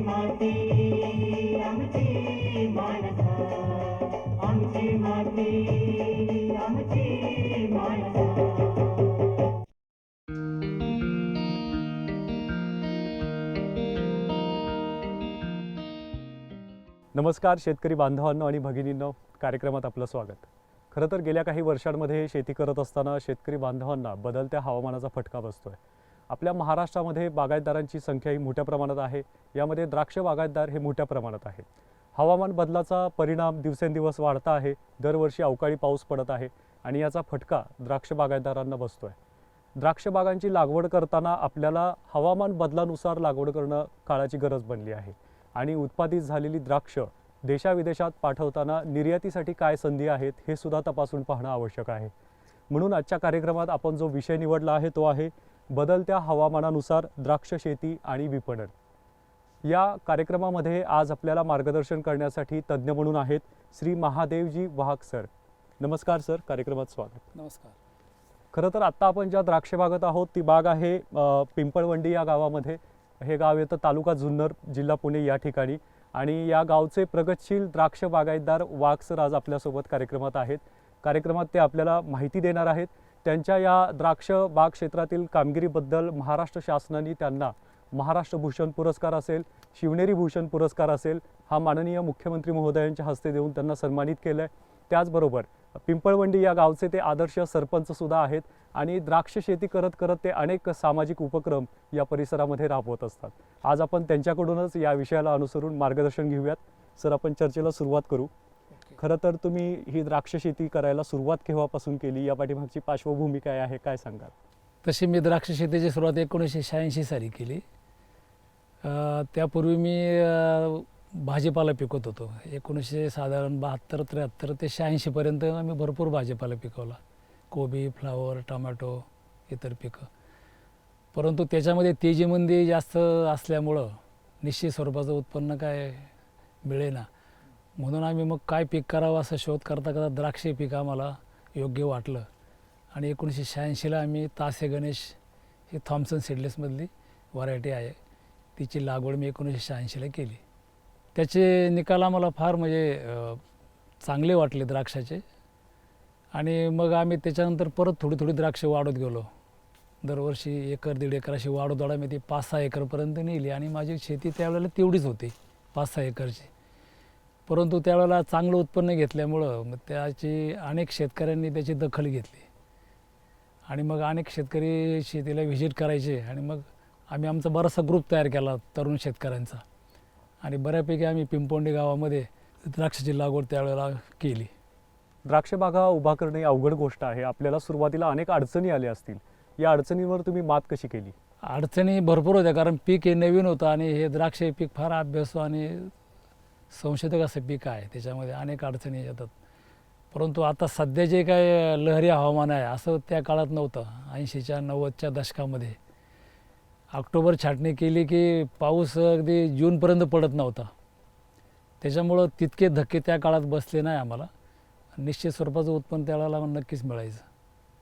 माती आमची आमची माती आमची नमस्कार शेतकरी बांधवांनो आणि भगिनींनो कार्यक्रमात आपलं स्वागत. खरं तर गेल्या काही वर्षांमध्ये शेती करत असताना शेतकरी बांधवांना बदलत्या हवामानाचा फटका बसतोय. आपल्या महाराष्ट्रामध्ये बागायतदारांची संख्या ही मोठ्या प्रमाणात आहे. यामध्ये द्राक्ष बागायतदार हे मोठ्या प्रमाणात आहेत हवामान बदलाचा परिणाम दिवसेंदिवस वाढता आहे. दरवर्षी अवकाळी पाऊस पडत आहे आणि याचा फटका द्राक्ष बागायतदारांना बसतोय. द्राक्ष बागांची लागवड करताना आपल्याला हवामान बदलानुसार लागवड करणं काळाची गरज बनली आहे. आणि उत्पादित झालेली द्राक्ष देशाविदेशात पाठवताना निर्यातीसाठी काय संधी आहेत हे सुद्धा तपासून पाहणं आवश्यक आहे. म्हणून आजच्या कार्यक्रमात आपण जो विषय निवडला आहे तो आहे बदलत्या हवामानानुसार द्राक्ष शेती आणि विपणन. या कार्यक्रमामध्ये आज आपल्याला मार्गदर्शन करण्यासाठी तज्ज्ञ म्हणून आहेत श्री महादेवजी वाहक सर. नमस्कार सर कार्यक्रमात स्वागत. नमस्कार. खरं तर आत्ता आपण ज्या द्राक्ष बागत आहोत ती बाग आहे पिंपळवंडी या गावामध्ये. हे गाव येतं तालुका जुन्नर जिल्हा पुणे या ठिकाणी. आणि या गावचे प्रगतशील द्राक्ष बागायतदार वाघ सर आज आपल्यासोबत कार्यक्रमात आहेत. कार्यक्रमात ते आपल्याला माहिती देणार आहेत. त्यांच्या या द्राक्ष बाग क्षेत्रातील कामगिरीबद्दल महाराष्ट्र शासनाने त्यांना महाराष्ट्र भूषण पुरस्कार असेल शिवनेरी भूषण पुरस्कार असेल हा माननीय मुख्यमंत्री महोदयांच्या हस्ते देऊन त्यांना सन्मानित केलं आहे त्याचबरोबर पिंपळवंडी या गावचे ते आदर्श सरपंचसुद्धा आहेत आणि द्राक्ष शेती करत करत ते अनेक सामाजिक उपक्रम या परिसरामध्ये राबवत असतात. आज आपण त्यांच्याकडूनच या विषयाला अनुसरून मार्गदर्शन घेऊयात. सर आपण चर्चेला सुरुवात करू. खरं तर तुम्ही ही द्राक्ष शेती करायला सुरुवात केव्हापासून केली? या पाठीमागची पार्श्वभूमी काय आहे? काय सांगाल? तशी मी द्राक्ष शेतीची सुरुवात एकोणीसशे शहाऐंशी साली केली. त्यापूर्वी मी भाजीपाला पिकवत होतो. एकोणीसशे साधारण बहात्तर त्र्याहत्तर ते शहाऐंशीपर्यंत आम्ही भरपूर भाजीपाला पिकवला. कोबी फ्लावर टोमॅटो इतर पिकं. परंतु त्याच्यामध्ये तेजीमंदी जास्त असल्यामुळं निश्चित स्वरूपाचं उत्पन्न काय मिळेना. म्हणून आम्ही मग काय पीक करावं असं शोध करता करता द्राक्ष पीक आम्हाला योग्य वाटलं. आणि एकोणीसशे शहाऐंशीला आम्ही तासे गणेश ही थॉम्सन सिडलेसमधली व्हरायटी आहे. तिची लागवड मी एकोणीसशे शहाऐंशीला केली. त्याचे निकाल आम्हाला फार म्हणजे चांगले वाटले द्राक्षाचे. आणि मग आम्ही त्याच्यानंतर परत थोडी थोडी द्राक्ष वाढत गेलो. दरवर्षी एकर दीड एकर अशी वाढत वाढत मी ती पाच सहा एकरपर्यंत नेली आणि माझी शेती त्यावेळेला तेवढीच होती. पाच सहा एकरची. परंतु त्यावेळेला चांगलं उत्पन्न घेतल्यामुळं मग त्याची अनेक शेतकऱ्यांनी त्याची दखल घेतली. आणि मग अनेक शेतकरी शेतीला व्हिजिट करायचे आणि मग आम्ही आमचा बराचसा ग्रुप तयार केला तरुण शेतकऱ्यांचा. आणि बऱ्यापैकी आम्ही पिंपोंडी गावामध्ये द्राक्षाची लागवड त्यावेळेला केली. द्राक्ष बागा उभा करणे ही अवघड गोष्ट आहे. आपल्याला सुरुवातीला अनेक अडचणी आल्या असतील. या अडचणींवर तुम्ही मात कशी केली? अडचणी भरपूर होत्या कारण पीक हे नवीन होतं आणि हे द्राक्ष हे पीक फार अभ्यासू आणि संशोधक असं पीक आहे त्याच्यामध्ये अनेक अडचणी येतात. परंतु आता सध्या जे काय लहरी हवामान आहे असं त्या काळात नव्हतं. ऐंशीच्या नव्वदच्या दशकामध्ये. ऑक्टोबर छाटणी केली की पाऊस अगदी जूनपर्यंत पडत नव्हता. त्याच्यामुळं तितके धक्के त्या काळात बसले नाही आम्हाला. निश्चित स्वरूपाचं उत्पन्न त्याला नक्कीच मिळायचं.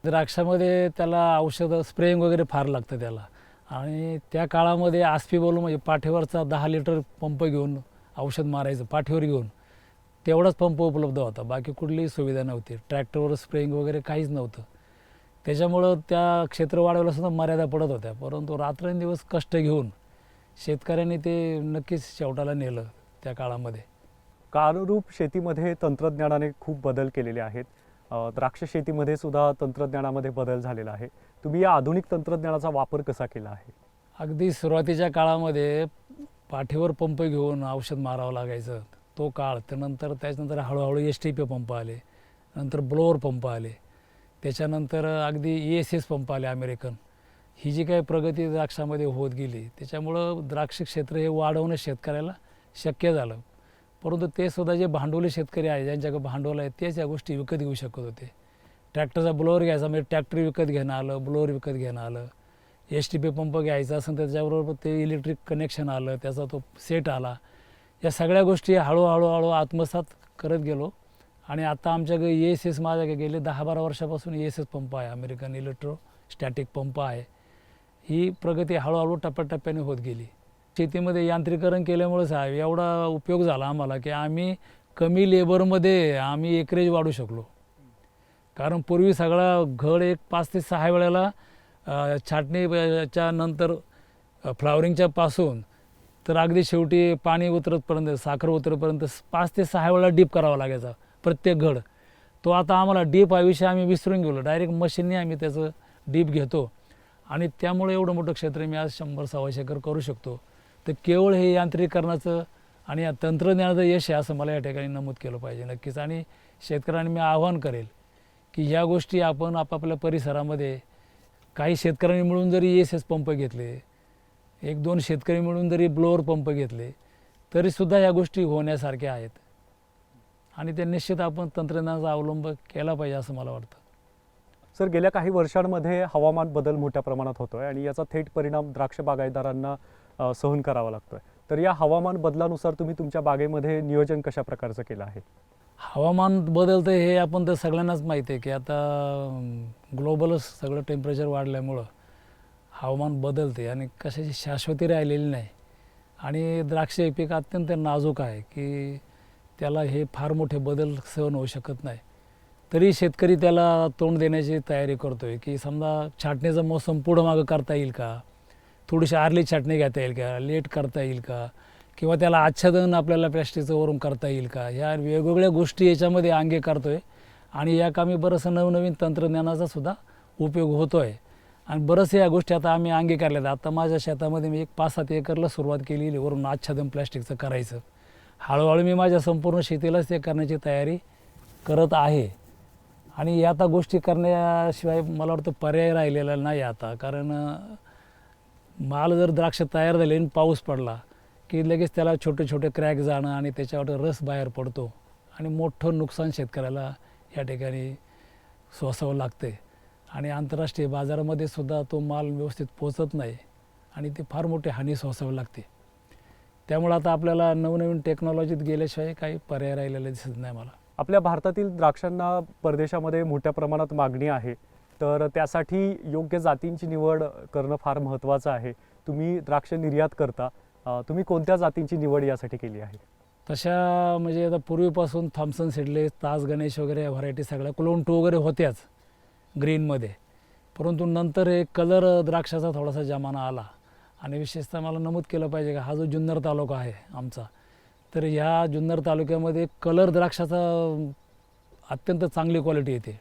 द्राक्षामध्ये त्याला औषधं स्प्रेइंग वगैरे फार लागतं त्याला. आणि त्या काळामध्ये आसपी बोलू म्हणजे पाठीवरचा दहा लिटर पंप घेऊन औषध मारायचं पाठीवर घेऊन. तेवढाच पंप उपलब्ध होता. बाकी कुठलीही सुविधा नव्हती. ट्रॅक्टरवर स्प्रेइंग वगैरे काहीच नव्हतं. त्याच्यामुळं त्या क्षेत्र वाढवायला सुद्धा मर्यादा पडत होत्या. परंतु रात्रंदिवस कष्ट घेऊन शेतकऱ्यांनी ते नक्कीच शेवटाला नेलं त्या काळामध्ये. काळरूप शेतीमध्ये तंत्रज्ञानाने खूप बदल केलेले आहेत. द्राक्ष शेतीमध्ये सुद्धा तंत्रज्ञानामध्ये बदल झालेला आहे. तुम्ही या आधुनिक तंत्रज्ञानाचा वापर कसा केला आहे? अगदी सुरुवातीच्या काळामध्ये पाठीवर पंप घेऊन औषध मारावं लागायचं. तो काळ. त्यानंतर त्याच्यानंतर हळूहळू एस टी पी पंप आले. नंतर ब्लोअर पंप आले. त्याच्यानंतर अगदी ई एस एस पंप आले अमेरिकन. ही जी काही प्रगती द्राक्षामध्ये होत गेली त्याच्यामुळं द्राक्ष क्षेत्र हे वाढवणं शेतकऱ्याला शक्य झालं. परंतु ते सुद्धा जे भांडवली शेतकरी आहे ज्यांच्याकडे भांडवल आहे तेच या गोष्टी विकत घेऊ शकत होते. ट्रॅक्टरचा ब्लोअर घ्यायचा म्हणजे ट्रॅक्टर विकत घेणं आलं ब्लोअर विकत घेणं आलं. एस टी पी पंप घ्यायचा असेल त्याच्याबरोबर ते इलेक्ट्रिक कनेक्शन आलं त्याचा तो सेट आला. या सगळ्या गोष्टी हळूहळू हळू आत्मसात करत गेलो. आणि आता आमच्याकडे ए एस एस माझ्याकडे गेले दहा बारा वर्षापासून ए एस एस पंप आहे अमेरिकन इलेक्ट्रो स्टॅटिक पंप आहे. ही प्रगती हळूहळू टप्प्याटप्प्याने होत गेली. शेतीमध्ये यांत्रिकरण केल्यामुळे साहेब एवढा उपयोग झाला आम्हाला की आम्ही कमी लेबरमध्ये आम्ही एकरेज वाढू शकलो. कारण पूर्वी सगळा घड एक पाच ते सहा वेळेला छाटणीच्या नंतर फ्लावरिंगच्या पासून तर अगदी शेवटी पाणी उतरतपर्यंत साखर उतरपर्यंत पाच ते सहा वेळा डीप करावा लागायचा प्रत्येक घड. तो आता आम्हाला डीप हा विषय आम्ही विसरून गेलो. डायरेक्ट मशीनने आम्ही त्याचं डीप घेतो. आणि त्यामुळे एवढं मोठं क्षेत्र मी आज शंभर सव्वाशे एकर करू शकतो. तर केवळ हे यांत्रिकीकरणाचं आणि या तंत्रज्ञानाचं यश आहे असं मला या ठिकाणी नमूद केलं पाहिजे नक्कीच. आणि शेतकऱ्यांनी मी आवाहन करेल की ह्या गोष्टी आपण आपापल्या परिसरामध्ये काही शेतकऱ्यांनी मिळून जरी एस एस पंप घेतले एक दोन शेतकरी मिळून जरी ब्लोअर पंप घेतले तरीसुद्धा या गोष्टी होण्यासारख्या आहेत. आणि ते निश्चित आपण तंत्रज्ञानाचा अवलंब केला पाहिजे असं मला वाटतं. सर गेल्या काही वर्षांमध्ये हवामान बदल मोठ्या प्रमाणात होतो आहे आणि याचा थेट परिणाम द्राक्ष बागायतदारांना सहन करावा लागतो आहे तर या हवामान बदलानुसार तुम्ही तुमच्या बागेमध्ये नियोजन कशा प्रकारचं केलं आहे? हवामान बदलतं हे आपण तर सगळ्यांनाच माहिती आहे की आता ग्लोबलच सगळं टेम्परेचर वाढल्यामुळं हवामान बदलते आणि कशाची शाश्वती राहिलेली नाही. आणि द्राक्ष हे पीक अत्यंत नाजूक आहे की त्याला हे फार मोठे बदल सहन होऊ शकत नाही. तरी शेतकरी त्याला तोंड देण्याची तयारी करतो आहे की समजा छाटणीचा मोसम पुढं मागं करता येईल का? थोडीशी आरली छाटणी घेता येईल का? लेट करता येईल का? किंवा त्याला आच्छादन आपल्याला प्लॅस्टिकचं वरून करता येईल का? ह्या वेगवेगळ्या गोष्टी याच्यामध्ये अंगे करतो आहे आणि या कामी बरंचसं नवनवीन तंत्रज्ञानाचा सुद्धा उपयोग होतो आहे आणि बरंचशा या गोष्टी आता आम्ही अंगीकारल्यात आता माझ्या शेतामध्ये मी एक पाच सात एकरला सुरुवात केलेली वरून आच्छादन प्लॅस्टिकचं करायचं. हळूहळू मी माझ्या संपूर्ण शेतीलाच ते करण्याची तयारी करत आहे. आणि या आता गोष्टी करण्याशिवाय मला वाटतं पर्याय राहिलेला नाही आता. कारण माल जर द्राक्ष तयार झाले आणि पाऊस पडला की लगेच त्याला छोटे छोटे क्रॅक जाणं आणि त्याच्यावर रस बाहेर पडतो आणि मोठं नुकसान शेतकऱ्याला या ठिकाणी सोसावं लागते आणि आंतरराष्ट्रीय बाजारामध्ये सुद्धा तो माल व्यवस्थित पोचत नाही आणि ती फार मोठी हानी सोसावी लागते. त्यामुळे आता आपल्याला नवनवीन टेक्नॉलॉजीत गेल्याशिवाय काही पर्याय राहिलेला दिसत नाही मला. आपल्या भारतातील द्राक्षांना परदेशामध्ये मोठ्या प्रमाणात मागणी आहे. तर त्यासाठी योग्य जातींची निवड करणं फार महत्त्वाचं आहे. तुम्ही द्राक्ष निर्यात करता. तुम्ही कोणत्या जातींची निवड यासाठी केली आहे? तशा म्हणजे आता पूर्वीपासून थॉम्सन सिडलेस ताज गणेश वगैरे या व्हरायटी सगळ्या क्लोन टू वगैरे होत्याच ग्रीनमध्ये परंतु नंतर हे कलर द्राक्षाचा थोडासा जमाना आला आणि विशेषतः मला नमूद केलं पाहिजे का हा जो जुन्नर तालुका आहे आमचा तर ह्या जुन्नर तालुक्यामध्ये कलर द्राक्षाचा अत्यंत चांगली क्वालिटी येते.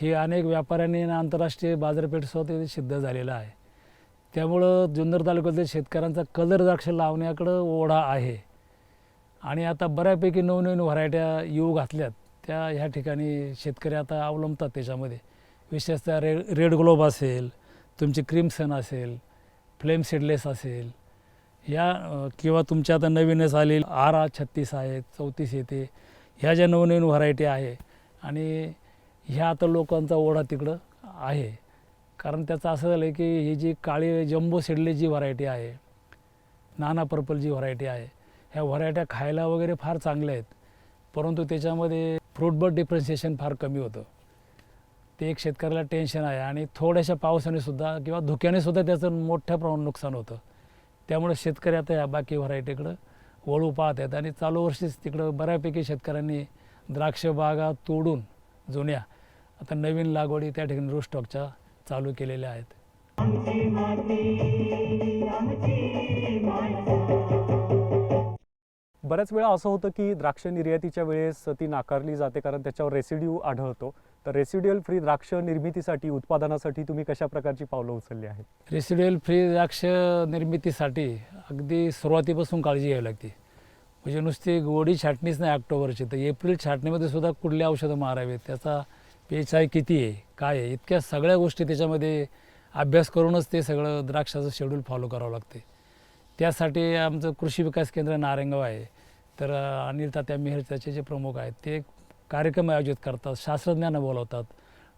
हे अनेक व्यापाऱ्यांनी आणि आंतरराष्ट्रीय बाजारपेठसुद्धा सिद्ध झालेलं आहे. त्यामुळं जुन्नर तालुक्यातील शेतकऱ्यांचा कलर द्राक्ष लावण्याकडं ओढा आहे. आणि आता बऱ्यापैकी नवनवीन व्हरायट्या येऊ घातल्यात. त्या ह्या ठिकाणी शेतकरी आता अवलंबतात त्याच्यामध्ये. विशेषतः रे रेड ग्लोब असेल तुमची क्रिमसन असेल फ्लेम सीडलेस असेल या किंवा तुमच्या आता नवीनच आलेली आर आ छत्तीस आहेत चौतीस येते ह्या ज्या नवनवीन व्हरायटी आहे. आणि ह्या आता लोकांचा ओढा तिकडं आहे. कारण त्याचं असं झालं आहे की ही जी काळी जम्बो सिडले जी व्हरायटी आहे नाना पर्पल जी व्हरायटी आहे ह्या व्हरायट्या खायला वगैरे फार चांगल्या आहेत परंतु त्याच्यामध्ये फ्रूटबट डिफरन्शिएशन फार कमी होतं. ते एक शेतकऱ्याला टेन्शन आहे आणि थोड्याशा पावसाने सुद्धा किंवा धुक्याने सुद्धा त्याचं मोठ्या प्रमाणात नुकसान होतं. त्यामुळे शेतकरी आता या बाकी व्हरायटीकडं वळू पाहत आहेत आणि चालू वर्षीच तिकडं बऱ्यापैकी शेतकऱ्यांनी द्राक्ष बागा तोडून जुन्या आता नवीन लागवडी त्या ठिकाणी रोस्टॉकच्या चालू केलेल्या आहेत. बऱ्याच वेळा असं होतं की द्राक्ष निर्यातीच्या वेळेस ती नाकारली जाते कारण त्याच्यावर रेसिड्यू आढळतो. तर रेसिड्युअल फ्री द्राक्ष निर्मितीसाठी उत्पादनासाठी तुम्ही कशा प्रकारची पावलं उचलली आहेत? रेसिड्युअल फ्री द्राक्ष निर्मितीसाठी अगदी सुरुवातीपासून काळजी घ्यावी लागते. म्हणजे नुसती गोडी छाटणीच नाही ऑक्टोबरची तर एप्रिल छाटणीमध्ये सुद्धा कुठली औषधं मारावीत? त्याचा पेचाय किती आहे? काय आहे? इतक्या सगळ्या गोष्टी त्याच्यामध्ये अभ्यास करूनच ते सगळं द्राक्षाचं शेड्यूल फॉलो करावं लागते. त्यासाठी आमचं कृषी विकास केंद्र नारायणगाव आहे. तर अनिल तात्या मेहर त्याचे जे प्रमुख आहेत ते कार्यक्रम आयोजित करतात शास्त्रज्ञांना बोलवतात.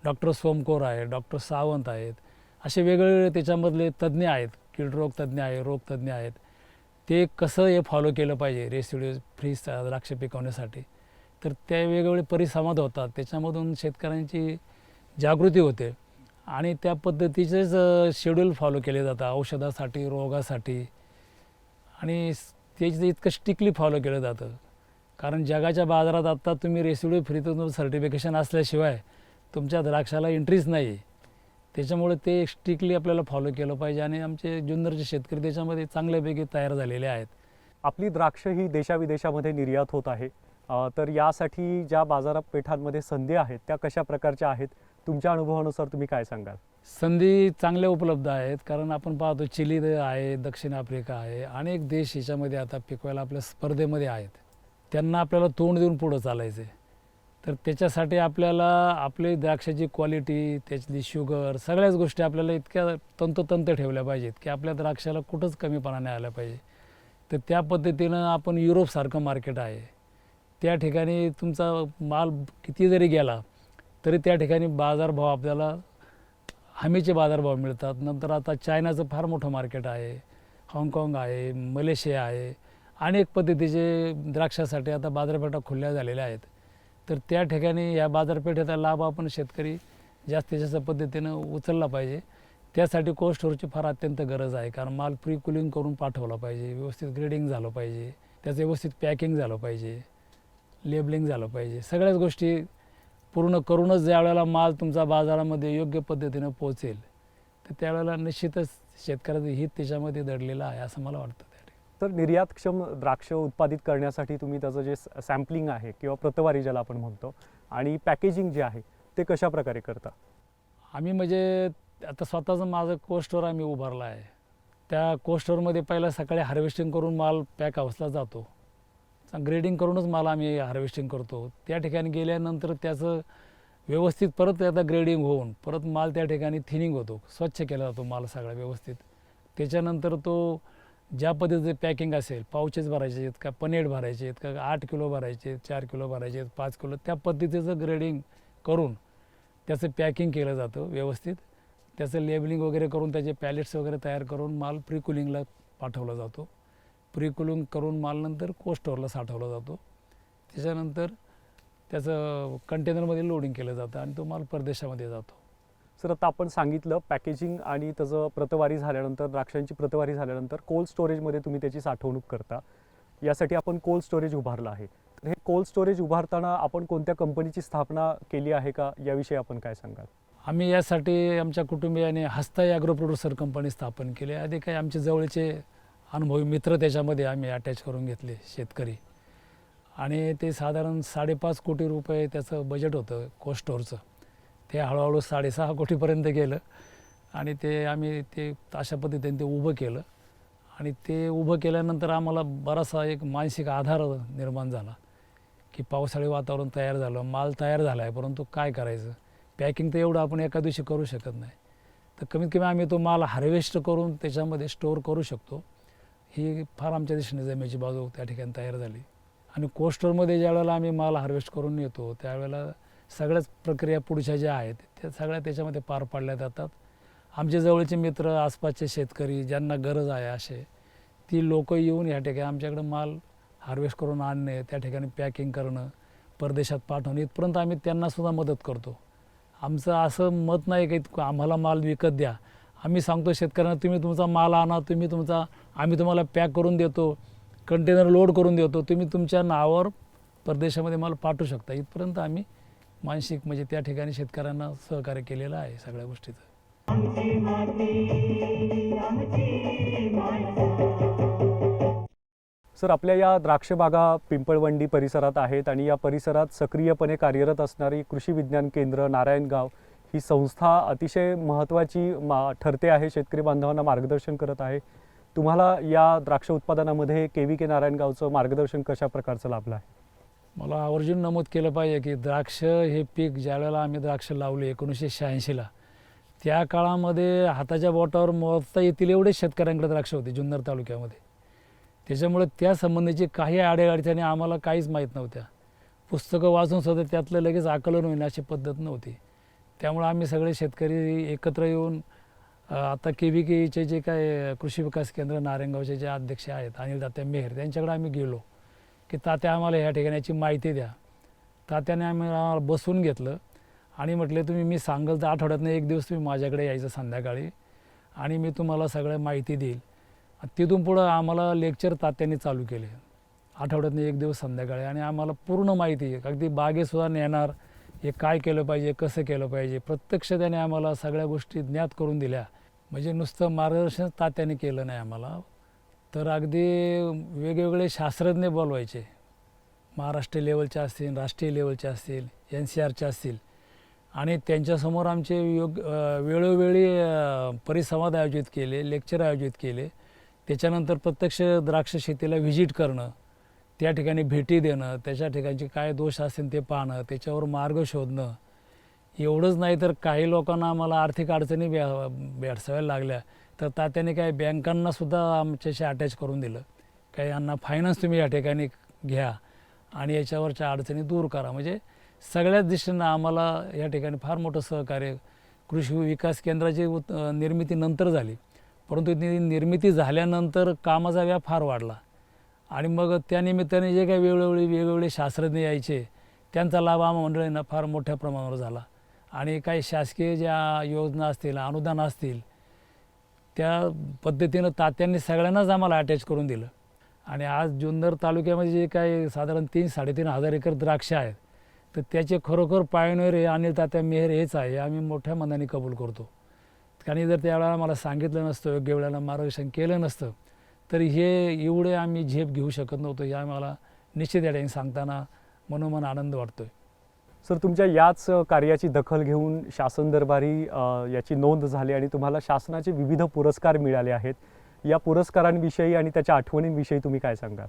डॉक्टर सोमकोर आहे डॉक्टर सावंत आहेत. असे वेगवेगळे त्याच्यामधले तज्ज्ञ आहेत. कीडरोग तज्ज्ञ आहे रोग तज्ज्ञ आहेत. ते कसं हे फॉलो केलं पाहिजे रेसिड्यू फ्री द्राक्ष पिकवण्यासाठी? तर त्या वेगवेगळे परिसंवाद होतात. त्याच्यामधून शेतकऱ्यांची जागृती होते. आणि त्या पद्धतीचेच शेड्यूल फॉलो केले जातं औषधासाठी रोगासाठी. आणि त्याचं इतकं स्टिकली फॉलो केलं जातं. कारण जगाच्या बाजारात आत्ता तुम्ही रेसिड्यू तुमचं सर्टिफिकेशन असल्याशिवाय तुमच्या द्राक्षाला एंट्रीच नाही. आहे त्याच्यामुळे ते स्ट्रिक्टली आपल्याला फॉलो केलं पाहिजे. आणि आमचे जुन्नरचे शेतकरी त्याच्यामध्ये चांगल्यापैकी तयार झालेले आहेत. आपली द्राक्ष ही देशाविदेशामध्ये निर्यात होत आहे. तर यासाठी ज्या बाजारपेठांमध्ये संधी आहेत त्या कशा प्रकारच्या आहेत? तुमच्या अनुभवानुसार तुम्ही काय सांगाल? संधी चांगल्या उपलब्ध आहेत कारण आपण पाहतो चिली द- आहे दक्षिण आफ्रिका आहे अनेक देश याच्यामध्ये आता पिकवायला आपल्या स्पर्धेमध्ये आहेत. त्यांना आपल्याला तोंड देऊन पुढं चालायचं आहे तर त्याच्यासाठी आपल्याला आपली द्राक्षाची क्वालिटी त्याच्यातली शुगर सगळ्याच गोष्टी आपल्याला इतक्या तंतोतंत ठेवल्या पाहिजेत की आपल्या द्राक्षाला कुठंच कमीपणा नाही आला पाहिजे. तर त्या पद्धतीनं आपण युरोपसारखं मार्केट आहे. त्या ठिकाणी तुमचा माल किती जरी गेला तरी त्या ठिकाणी बाजारभाव आपल्याला हमीचे बाजारभाव मिळतात. नंतर आता चायनाचं फार मोठं मार्केट आहे हाँगकाँग आहे मलेशिया आहे अनेक पद्धतीचे द्राक्षासाठी आता बाजारपेठा खुल्या झालेल्या आहेत. तर त्या ठिकाणी या बाजारपेठेचा लाभ आपण शेतकरी जास्तीत जास्त पद्धतीनं उचलला पाहिजे त्यासाठी कोल्ड स्टोअरची फार अत्यंत गरज आहे. कारण माल प्री कुलिंग करून पाठवला पाहिजे व्यवस्थित ग्रेडिंग झालं पाहिजे त्याचं व्यवस्थित पॅकिंग झालं पाहिजे. लेबलिंग झालं पाहिजे. सगळ्याच गोष्टी पूर्ण करूनच ज्या वेळेला माल तुमचा बाजारामध्ये योग्य पद्धतीनं पोहोचेल तर त्यावेळेला निश्चितच शेतकऱ्याचं हित त्याच्यामध्ये दडलेलं आहे असं मला वाटतं. तर निर्यातक्षम द्राक्ष उत्पादित करण्यासाठी तुम्ही त्याचं जे सॅम्पलिंग आहे किंवा प्रतवारी ज्याला आपण म्हणतो आणि पॅकेजिंग जे आहे ते कशा प्रकारे करता? आम्ही म्हणजे आता स्वतःचं माझं कोस्टोर आम्ही उभारला आहे. त्या कोस्टोरमध्ये पहिला सकाळी हार्वेस्टिंग करून माल पॅक हाऊसला जातो. ग्रेडिंग करूनच माल आम्ही हार्वेस्टिंग करतो. त्या ठिकाणी गेल्यानंतर त्याचं व्यवस्थित परत आता ग्रेडिंग होऊन परत माल त्या ठिकाणी थिनिंग होतो. स्वच्छ केला जातो माल सगळा व्यवस्थित. त्याच्यानंतर तो ज्या पद्धतीचं पॅकिंग असेल पाऊचेस भरायचे आहेत का पनेट भरायचे आहेत का आठ किलो भरायचे आहेत चार किलो भरायचे आहेत पाच किलो त्या पद्धतीचं ग्रेडिंग करून त्याचं पॅकिंग केलं जातं व्यवस्थित. त्याचं लेबलिंग वगैरे करून त्याचे पॅलेट्स वगैरे तयार करून माल प्री कुलिंगला पाठवला जातो. प्री कुलिंग करून माल नंतर कोस्टोरला साठवला जातो. त्याच्यानंतर त्याचं कंटेनरमध्ये लोडिंग केलं जातं आणि तो माल परदेशामध्ये जातो. सर आता आपण सांगितलं पॅकेजिंग आणि त्याचं प्रतवारी झाल्यानंतर द्राक्षांची प्रतवारी झाल्यानंतर कोल्ड स्टोरेजमध्ये तुम्ही त्याची साठवणूक करता. यासाठी आपण कोल्ड स्टोरेज उभारलं आहे. तर हे कोल्ड स्टोरेज उभारताना आपण कोणत्या कंपनीची स्थापना केली आहे का? याविषयी आपण काय सांगाल? आम्ही यासाठी आमच्या कुटुंबियाने हस्ता ॲग्रो प्रोड्युसर कंपनी स्थापन केली. आधी काही आमचे जवळचे अनुभवी मित्र त्याच्यामध्ये आम्ही अटॅच करून घेतले शेतकरी. आणि ते साधारण साडेपाच कोटी रुपये त्याचं बजेट होतं कोस्टोरचं ते हळूहळू साडेसहा कोटीपर्यंत गेलं. आणि ते आम्ही ते अशा पद्धतीने ते उभं केलं. आणि ते उभं केल्यानंतर आम्हाला बराचसा एक मानसिक आधार निर्माण झाला की पावसाळी वातावरण तयार झालं माल तयार झाला आहे परंतु काय करायचं? पॅकिंग तर एवढं आपण एका दिवशी करू शकत नाही. तर कमीत कमी आम्ही तो माल हार्वेस्ट करून त्याच्यामध्ये स्टोअर करू शकतो. ही फार आमच्या दिशेने जमेची बाजू त्या ठिकाणी तयार झाली. आणि कोस्टरमध्ये ज्या वेळेला आम्ही माल हार्वेस्ट करून येतो त्यावेळेला सगळ्याच प्रक्रिया पुढच्या ज्या आहेत त्या सगळ्या त्याच्यामध्ये पार पाडल्या जातात. आमचे जवळचे मित्र आसपासचे शेतकरी ज्यांना गरज आहे असे ती लोकं येऊन या ठिकाणी आमच्याकडे माल हार्वेस्ट करून आणणे त्या ठिकाणी पॅकिंग करणं परदेशात पाठवणं इथपर्यंत आम्ही त्यांनासुद्धा मदत करतो. आमचं असं मत नाही की आम्हाला माल विकत द्या. आम्ही सांगतो शेतकऱ्यांना तुम्ही तुमचा माल आणा तुम्ही तुमचा आम्ही तुम्हाला पॅक करून देतो कंटेनर लोड करून देतो तुम्ही तुमच्या नावावर परदेशामध्ये माल पाठवू शकता. इथपर्यंत आम्ही मानसिक म्हणजे त्या ठिकाणी शेतकऱ्यांना सहकार्य केलेलं आहे सगळ्या गोष्टीचं. सर आपल्या या द्राक्ष बागा पिंपळवंडी परिसरात आहेत आणि या परिसरात सक्रियपणे कार्यरत असणारी कृषी विज्ञान केंद्र नारायणगाव ही संस्था अतिशय महत्त्वाची मा ठरते आहे शेतकरी बांधवांना मार्गदर्शन करत आहे. तुम्हाला या द्राक्ष उत्पादनामध्ये के व्ही के नारायणगावचं मार्गदर्शन कशा प्रकारचं लाभलं आहे? मला आवर्जून नमूद केलं पाहिजे की द्राक्ष हे पीक ज्यावेळेला आम्ही द्राक्ष लावले एकोणीसशे शहाऐंशीला त्या काळामध्ये हाताच्या बोटावर मोजता येतील एवढे शेतकऱ्यांकडे द्राक्ष होते जुन्नर तालुक्यामध्ये. त्याच्यामुळे त्या संबंधीची काही अडीअडचणी आम्हाला काहीच माहीत नव्हत्या. पुस्तकं वाचून सुद्धा त्यातलं लगेच आकलन होईल अशी पद्धत नव्हती. त्यामुळं आम्ही सगळे शेतकरी एकत्र येऊन आता के व्ही केचे जे काय कृषी विकास केंद्र नारायणगावचे जे अध्यक्ष आहेत अनिल तात्या मेहर त्यांच्याकडे आम्ही गेलो की तात्या आम्हाला ह्या ठिकाणाची माहिती द्या. तात्याने आम्ही आम्हाला बसून घेतलं आणि म्हटले तुम्ही मी सांगाल तर आठवड्यातनं एक दिवस तुम्ही माझ्याकडे यायचं संध्याकाळी आणि मी तुम्हाला सगळं माहिती देईल. तिथून पुढं आम्हाला लेक्चर तात्याने चालू केले. आठवड्यातनं एक दिवस संध्याकाळी आणि आम्हाला पूर्ण माहिती अगदी बागेसुद्धा नेणार हे काय केलं पाहिजे कसं केलं पाहिजे प्रत्यक्ष त्याने आम्हाला सगळ्या गोष्टी ज्ञात करून दिल्या. म्हणजे नुसतं मार्गदर्शन तात्याने केलं नाही आम्हाला. तर अगदी वेगवेगळे शास्त्रज्ञ बोलवायचे. महाराष्ट्र लेवलचे असतील राष्ट्रीय लेवलचे असतील एन सी आरचे असतील. आणि त्यांच्यासमोर आमचे योग वेळोवेळी परिसंवाद आयोजित केले लेक्चर आयोजित केले. त्याच्यानंतर प्रत्यक्ष द्राक्ष शेतीला व्हिजिट करणं. त्या ठिकाणी भेटी देणं त्याच्या ठिकाणचे काय दोष असतील ते पाहणं त्याच्यावर मार्ग शोधणं एवढंच नाही तर काही लोकांना आम्हाला आर्थिक अडचणी भे भेडसाव्या लागल्या. तर तात्याने काही बँकांनासुद्धा आमच्याशी अटॅच करून दिलं. काही यांना फायनान्स तुम्ही या ठिकाणी घ्या आणि याच्यावरच्या अडचणी दूर करा. म्हणजे सगळ्याच दिशेनं आम्हाला या ठिकाणी फार मोठं सहकार्य कृषी विकास केंद्राची उत निर्मिती नंतर झाली. परंतु ती निर्मिती झाल्यानंतर कामाचा व्याप फार वाढला. आणि मग त्या निमित्ताने जे काही वेगवेगळे वेगवेगळे शास्त्रज्ञ यायचे त्यांचा लाभ आम्हा मंडळींना फार मोठ्या प्रमाणावर झाला. आणि काही शासकीय ज्या योजना असतील अनुदान असतील त्या पद्धतीनं तात्यांनी सगळ्यांनाच आम्हाला अटॅच करून दिलं. आणि आज जुन्नर तालुक्यामध्ये जे काही साधारण तीन साडेतीन हजार एकर द्राक्ष आहेत तर त्याचे खरोखर पायनर हे अनिल तात्या मेहर हेच आहे आम्ही मोठ्या मनाने कबूल करतो. कारण जर त्यावेळेला मला सांगितलं नसतं योग्य वेळेला मार्गदर्शन केलं नसतं तर हे एवढे आम्ही झेप घेऊ शकत नव्हतो हे आम्हाला निश्चित या ठिकाणी सांगताना मनोमन आनंद वाटतोय. सर तुमच्या याच कार्याची दखल घेऊन शासन दरबारी याची नोंद झाली आणि तुम्हाला शासनाचे विविध पुरस्कार मिळाले आहेत. या पुरस्कारांविषयी आणि त्याच्या आठवणींविषयी तुम्ही काय सांगाल?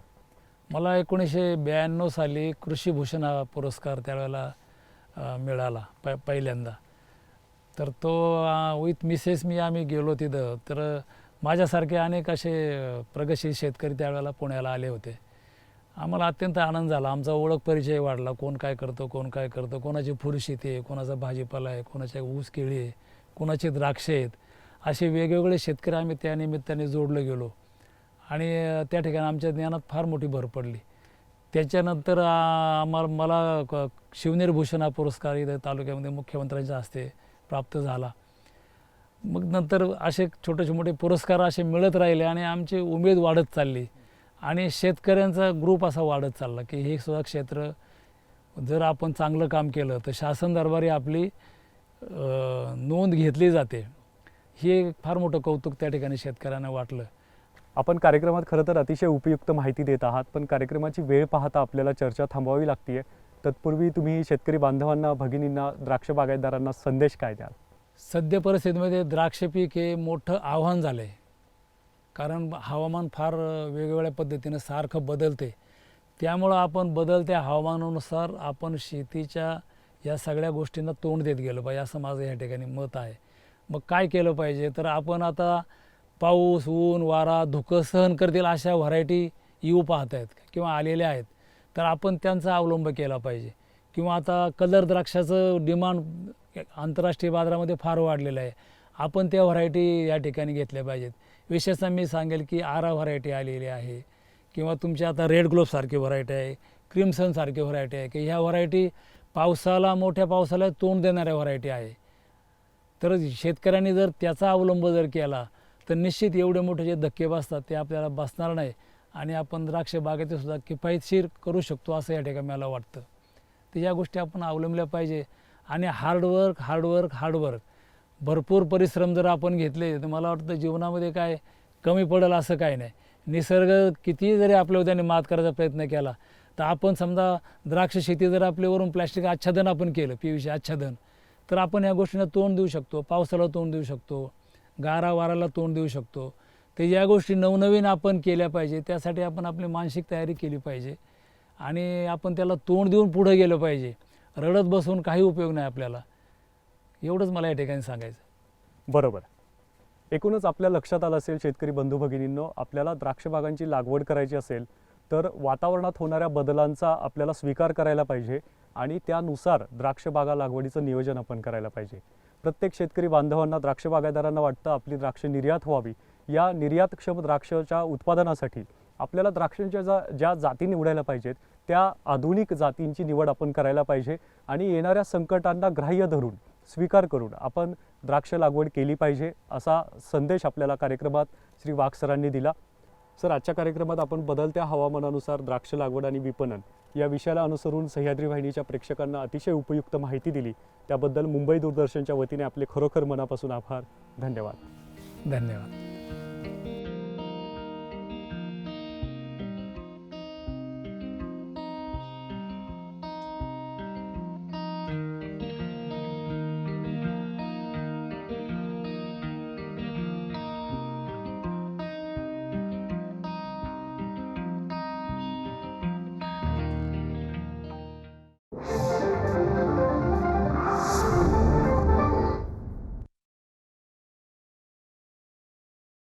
मला एकोणीसशे ब्याण्णव साली कृषीभूषण हा पुरस्कार त्यावेळेला मिळाला प पहिल्यांदा. तर तो विथ मिसेस मी आम्ही गेलो तिथं. तर माझ्यासारखे अनेक असे प्रगतशील शेतकरी त्यावेळेला पुण्याला आले होते. आम्हाला अत्यंत आनंद झाला. आमचा ओळख परिचय वाढला. कोण काय करतं कोण काय करतं कोणाची फुलशेती आहे कोणाचा भाजीपाला आहे कोणाच्या ऊस केळी आहे कोणाची द्राक्षे आहेत असे वेगवेगळे शेतकरी आम्ही त्या निमित्ताने गेलो. आणि त्या ठिकाणी आमच्या ज्ञानात फार मोठी भर पडली. त्याच्यानंतर आम्हाला मला क- शिवनेरी भूषण हा पुरस्कार इथं तालुक्यामध्ये मुख्यमंत्र्यांच्या हस्ते प्राप्त झाला. मग नंतर असे छोटे मोठे पुरस्कार असे मिळत राहिले आणि आमची उमेद वाढत चालली. आणि शेतकऱ्यांचा ग्रुप असा वाढत चालला की हे सुद्धा क्षेत्र जर आपण चांगलं काम केलं तर शासन दरबारी आपली नोंद घेतली जाते. हे फार मोठं कौतुक त्या ठिकाणी शेतकऱ्यांना वाटलं. आपण कार्यक्रमात खरं तर अतिशय उपयुक्त माहिती देत आहात पण कार्यक्रमाची वेळ पाहता आपल्याला चर्चा थांबवावी लागते तत्पूर्वी तुम्ही शेतकरी बांधवांना भगिनींना द्राक्ष बागायतदारांना संदेश काय द्याल? सद्य परिस्थितीमध्ये द्राक्ष पीक हे मोठं आव्हान झालं आहे कारण हवामान फार वेगवेगळ्या पद्धतीनं सारखं बदलते त्यामुळं आपण बदलत्या हवामानानुसार आपण शेतीच्या या सगळ्या गोष्टींना तोंड देत गेलं पाहिजे असं माझं या ठिकाणी मत आहे. मग काय केलं पाहिजे? तर आपण आता पाऊस ऊन वारा धुकं सहन करतील अशा व्हरायटी येऊ पाहत आहेत किंवा आलेल्या आहेत. तर आपण त्यांचा अवलंब केला पाहिजे. किंवा आता कलर द्राक्षाचं डिमांड आंतरराष्ट्रीय बाजारामध्ये फार वाढलेलं आहे. आपण त्या व्हरायटी या ठिकाणी घेतल्या पाहिजेत. विशेषतः मी सांगेल की आरा व्हरायटी आलेली आहे. किंवा तुमच्या आता रेड ग्लोबसारखी व्हरायटी आहे क्रिम्सनसारखी व्हरायटी आहे. की ह्या व्हरायटी पावसाला मोठ्या पावसाला तोंड देणाऱ्या व्हरायटी आहे. तर शेतकऱ्यांनी जर त्याचा अवलंब जर केला तर निश्चित एवढे मोठे जे धक्के बसतात ते आपल्याला बसणार नाही. आणि आपण द्राक्ष बागेतसुद्धा किफायतशीर करू शकतो असं या ठिकाणी मला वाटतं. तर या गोष्टी आपण अवलंबल्या पाहिजे. आणि हार्डवर्क हार्डवर्क हार्डवर्क भरपूर परिश्रम जर आपण घेतले तर मला वाटतं जीवनामध्ये काय कमी पडेल असं काय नाही. निसर्ग कितीही जरी आपल्यावर त्याने मात करायचा प्रयत्न केला तर आपण समजा द्राक्ष शेती जर आपल्यावरून प्लॅस्टिक आच्छादन आपण केलं पी व्ही आच्छादन तर आपण या गोष्टींना तोंड देऊ शकतो पावसाला तोंड देऊ शकतो गारा वाराला तोंड देऊ शकतो. तर या गोष्टी नवनवीन आपण केल्या पाहिजे त्यासाठी आपण आपली मानसिक तयारी केली पाहिजे आणि आपण त्याला तोंड देऊन पुढं गेलं पाहिजे. रडत बसून काही उपयोग नाही आपल्याला. एवढंच मला या ठिकाणी सांगायचं. बरोबर. एकूणच आपल्या लक्षात आलं असेल शेतकरी बंधू भगिनींनो आपल्याला द्राक्ष बागांची लागवड करायची असेल तर वातावरणात होणाऱ्या बदलांचा आपल्याला स्वीकार करायला पाहिजे आणि त्यानुसार द्राक्ष बागा लागवडीचं नियोजन आपण करायला पाहिजे. प्रत्येक शेतकरी बांधवांना द्राक्षबागायदारांना वाटतं आपली द्राक्ष निर्यात व्हावी. या निर्यातक्षम द्राक्षाच्या उत्पादनासाठी आपल्याला द्राक्षांच्या जा ज्या जाती निवडायला पाहिजेत त्या आधुनिक जातींची निवड आपण करायला पाहिजे आणि येणाऱ्या संकटांना ग्राह्य धरून स्वीकार करून आपण द्राक्ष लागवड केली पाहिजे असा संदेश आपल्याला कार्यक्रमात श्री वाघ सरांनी दिला. सर आजच्या कार्यक्रमात आपण बदलत्या हवामानानुसार द्राक्ष लागवड आणि विपणन या विषयाला अनुसरून सह्याद्री वाहिनीच्या प्रेक्षकांना अतिशय उपयुक्त माहिती दिली. त्याबद्दल मुंबई दूरदर्शनच्या वतीने आपले खरोखर मनापासून आभार. धन्यवाद. धन्यवाद.